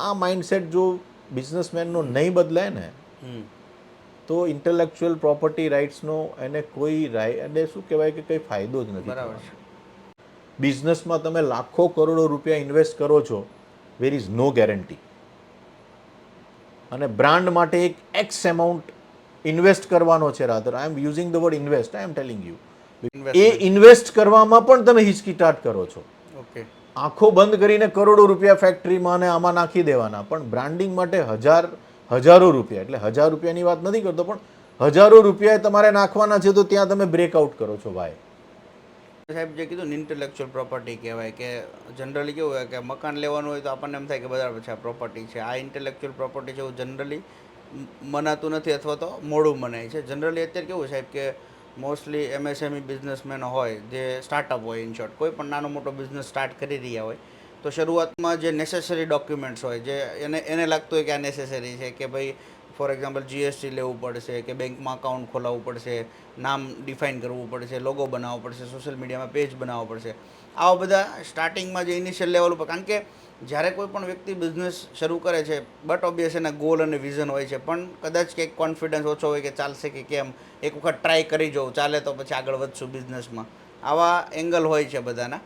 આ માઇન્ડસેટ જો બિઝનેસમેનનો નહીં બદલાય ને તો ઇન્ટેલેક્ચ્યુઅલ પ્રોપર્ટી રાઇટ્સનો એને કોઈ રાય અને શું કહેવાય કે કંઈ ફાયદો જ નથી બરાબર બિઝનેસમાં તમે લાખો કરોડો રૂપિયા ઇન્વેસ્ટ કરો છો વેર ઇઝ નો ગેરંટી અને બ્રાન્ડ માટે એક એક્સ એમાઉન્ટ ઇન્વેસ્ટ કરવાનો છે rather I am using the word invest I am telling you A invest કરવામાં પણ તમે હિચકિટાટ કરો છો. ઓકે આંખો બંધ કરીને કરોડો રૂપિયા ફેક્ટરીમાં અને આમાં નાખી દેવાના. પણ બ્રાન્ડિંગ માટે હજાર, હજારો રૂપિયા. એટલે હજાર રૂપિયાની વાત નથી કરતો, પણ હજારો રૂપિયા તમારે નાખવાના છે તો ત્યાં તમે બ્રેકઆઉટ કરો છો ભાઈ. સાહેબ, જે કીધું ને ઇન્ટેલેક્ચ્યુઅલ પ્રોપર્ટી કહેવાય કે જનરલી કેવું હોય કે મકાન લેવાનું હોય તો આપણને એમ થાય કે બધા પછી આ પ્રોપર્ટી છે. આ ઇન્ટેલેક્ચ્યુઅલ પ્રોપર્ટી છે એવું જનરલી મનાતું નથી અથવા તો મોડું મનાય છે. જનરલી અત્યારે કેવું સાહેબ કે મોસ્ટલી એમએસએમઈ બિઝનેસમેન હોય, જે સ્ટાર્ટઅપ હોય ઇન શોર્ટ કોઈ પણ નાનો મોટો બિઝનેસ સ્ટાર્ટ કરી રહ્યા હોય, તો શરૂઆતમાં જે નેસેસરી ડોક્યુમેન્ટ્સ હોય, જે એને એને લાગતું હોય કે આ નેસેસરી છે, કે ભાઈ ફોર એક્ઝામ્પલ જીએસટી લેવું પડશે કે બેંકમાં અકાઉન્ટ ખોલાવવું પડશે, નામ ડિફાઇન કરવું પડશે લોગો બનાવવો પડશે સોશિયલ મીડિયામાં પેજ બનાવવો પડશે. આવા બધા સ્ટાર્ટિંગમાં જે ઇનિશિયલ લેવલ ઉપર, કારણ કે જ્યારે કોઈ પણ વ્યક્તિ બિઝનેસ શરૂ કરે છે બટ ઓબ્વિયસ એના ગોલ અને વિઝન હોય છે, પણ કદાચ કંઈક કોન્ફિડન્સ ઓછો હોય કે ચાલશે કે કેમ, એક વખત ટ્રાય કરી જોઉં, ચાલે તો પછી આગળ વધશું બિઝનેસમાં આવા એંગલ હોય છે બધાના.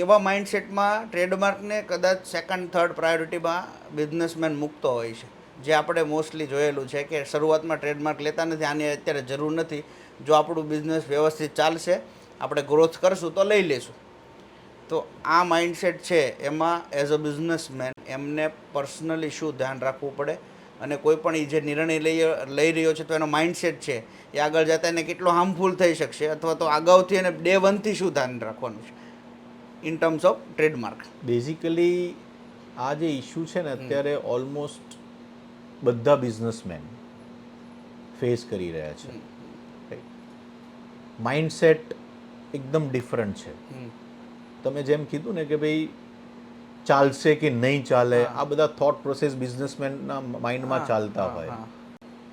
એવા માઇન્ડસેટમાં ટ્રેડમાર્કને કદાચ સેકન્ડ થર્ડ પ્રાયોરિટીમાં બિઝનેસમેન મૂકતો હોય છે. જે આપણે મોસ્ટલી જોયેલું છે કે શરૂઆતમાં ટ્રેડમાર્ક લેતા નથી આની અત્યારે જરૂર નથી. જો આપણું બિઝનેસ વ્યવસ્થિત ચાલશે આપણે ગ્રોથ કરશું તો લઈ લેશું તો આ માઇન્ડસેટ છે એમાં એઝ અ બિઝનેસમેન એમને પર્સનલી શું ધ્યાન રાખવું પડે અને કોઈ પણ એ જે નિર્ણય લઈ લઈ રહ્યો છે તો એનો માઇન્ડસેટ છે એ આગળ જતાં એને કેટલો હાર્મફુલ થઈ શકશે અથવા તો અગાઉથી એને ડે વનથી શું ધ્યાન રાખવાનું છે in terms of trademark basically આ જે ઇશ્યુ છે ને અત્યારે ઓલમોસ્ટ બધા બિઝનેસમેન ફેસ કરી રહ્યા છે. માઇન્ડસેટ એકદમ ડિફરન્ટ છે. તમે જેમ કીધું ને કે ભાઈ ચાલશે કે નહીં ચાલે આ બધા થોટ પ્રોસેસ બિઝનેસમેનના માઇન્ડમાં ચાલતા હોય.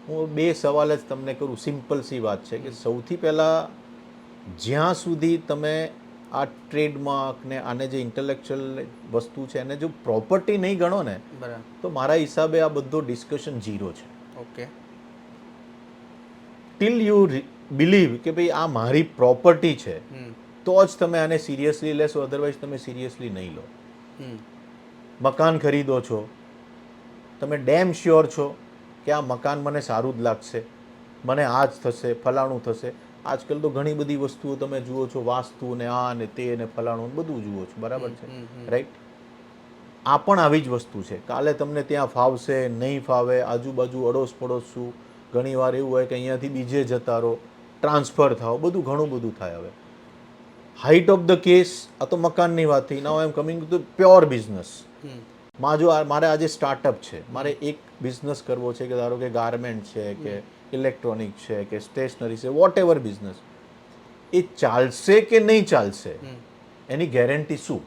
હું. બે સવાલ જ તમને કરું સિમ્પલ સી વાત છે કે સૌથી પહેલાં જ્યાં સુધી તમે આ ટ્રેડમાર્ક ને આને જે ઇન્ટેલેક્ચ્યુઅલ વસ્તુ છે એને જો પ્રોપર્ટી નહીં ગણો ને તો મારા હિસાબે આ બધો ડિસ્કશન ઝીરો છે. ઓકે. ટિલ યુ બિલીવ કે ભાઈ આ મારી પ્રોપર્ટી છે તો જ તમે આને સિરિયસલી લેશો અધરવાઇઝ તમે સિરિયસલી નહીં લો. મકાન ખરીદો છો તમે ડેમ શ્યોર છો કે આ મકાન મને સારું જ લાગશે મને આ જ થશે ફલાણું થશે આજકાલ તો ઘણી બધી વસ્તુઓ તમે જુઓ છો વાસ્તુ ને આ ને તે ને ફલાણું બધું જુઓ છો બરાબર છે. રાઈટ આ પણ આવી જ વસ્તુ છે. કાલે તમને ત્યાં ફાવશે નહીં ફાવે આજુબાજુ અડોશ પડોશ શું ઘણીવાર એવું હોય કે અહીંયાથી બીજે જતા રહો ટ્રાન્સફર થાવ બધું ઘણું બધું થાય હવે. હાઇટ ઓફ ધ કેસ આ તો મકાનની વાત થઈ. Now am coming to pure બિઝનેસમાં જો મારે આજે સ્ટાર્ટઅપ છે. મારે એક બિઝનેસ કરવો છે કે ધારો કે ગાર્મેન્ટ છે કે ઇલેક્ટ્રોનિક છે કે સ્ટેશનરી છે વોટ એવર બિઝનેસ એ ચાલશે કે નહીં ચાલશે? એની ગેરંટી શું?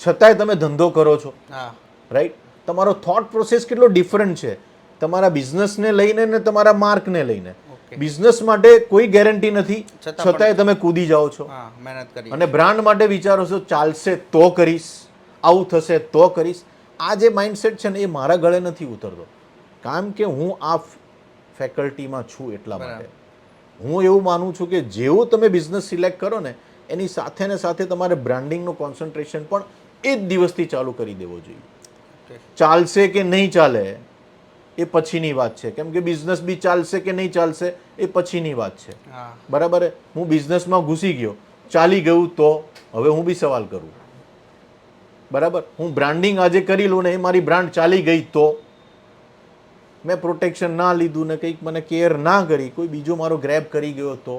છતાંય તમે ધંધો કરો છો. રાઈટ તમારો થોટ પ્રોસેસ કેટલો ડિફરન્ટ છે? તમારા બિઝનેસને લઈને ને તમારા માર્કને લઈને. બિઝનેસ માટે કોઈ ગેરંટી નથી. છતાંય તમે કૂદી જાઓ છો. મહેનત કરી અને બ્રાન્ડ માટે વિચારો છો ચાલશે તો કરીશ. આવું થશે તો કરીશ. આ જે માઇન્ડસેટ છે ને એ મારા ગળે નથી ઉતરતો. કારણ કે હું આ ફેકલ્ટીમાં છું એટલા માટે. હું એવું માનું છું કે જેવો તમે બિઝનેસ સિલેક્ટ કરો ને એની સાથે ને સાથે તમારે બ્રાન્ડિંગનું કોન્સન્ટ્રેશન પણ એ જ દિવસથી ચાલુ કરી દેવો જોઈએ. ચાલશે કે નહીં ચાલે એ પછીની વાત છે. કેમ કે બિઝનેસ બી ચાલશે કે નહીં ચાલશે એ પછીની વાત છે. બરાબર? હું બિઝનેસમાં ઘૂસી ગયો ચાલી ગયું તો હવે હું બી સવાલ કરું. બરાબર? હું બ્રાન્ડિંગ આજે કરી લઉં ને એ મારી બ્રાન્ડ ચાલી ગઈ તો મેં પ્રોટેક્શન ના લીધું ને કંઈક મને કેર ના કરી, કોઈ બીજો મારો ગ્રેબ કરી ગયો તો.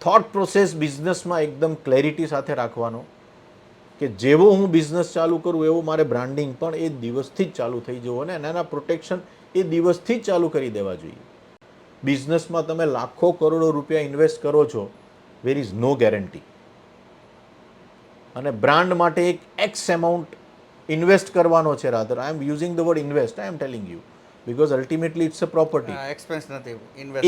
થોટ પ્રોસેસ બિઝનેસમાં એકદમ ક્લેરિટી સાથે રાખવાનો કે જેવો હું બિઝનેસ ચાલુ કરું એવું મારે બ્રાન્ડિંગ પણ એ દિવસથી જ ચાલુ થઈ જવું અને એના પ્રોટેક્શન એ દિવસથી જ ચાલુ કરી દેવા જોઈએ. બિઝનેસમાં તમે લાખો કરોડો રૂપિયા ઇન્વેસ્ટ કરો છો વેર ઇઝ નો ગેરંટી અને બ્રાન્ડ માટે એક એક્સ એમાઉન્ટ ઇન્વેસ્ટ કરવાનો છે rather I am using the word invest I am telling you because ultimately it's a property expense નથી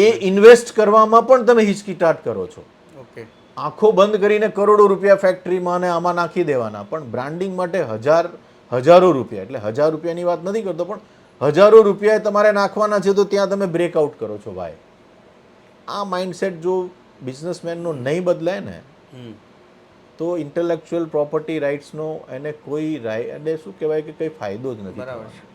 એ ઇન્વેસ્ટ કરવામાં પણ તમે હિચકીટાટ કરો છો. ઓકે આંખો બંધ કરીને કરોડો રૂપિયા ફેક્ટરીમાં અને આમાં નાખી દેવાના. પણ બ્રાન્ડિંગ માટે હજાર હજારો રૂપિયા. એટલે હજાર રૂપિયાની વાત નથી કરતો પણ હજારો રૂપિયા તમારે નાખવાના છે તો ત્યાં તમે બ્રેકઆઉટ કરો છો ભાઈ. આ માઇન્ડસેટ જો બિઝનેસમેનનો નહીં બદલાય ને તો ઇન્ટેલેક્ચ્યુઅલ પ્રોપર્ટી રાઇટ્સનો એને કોઈ રાઈ એને શું કહેવાય કે કંઈ ફાયદો જ નથી. બરાબર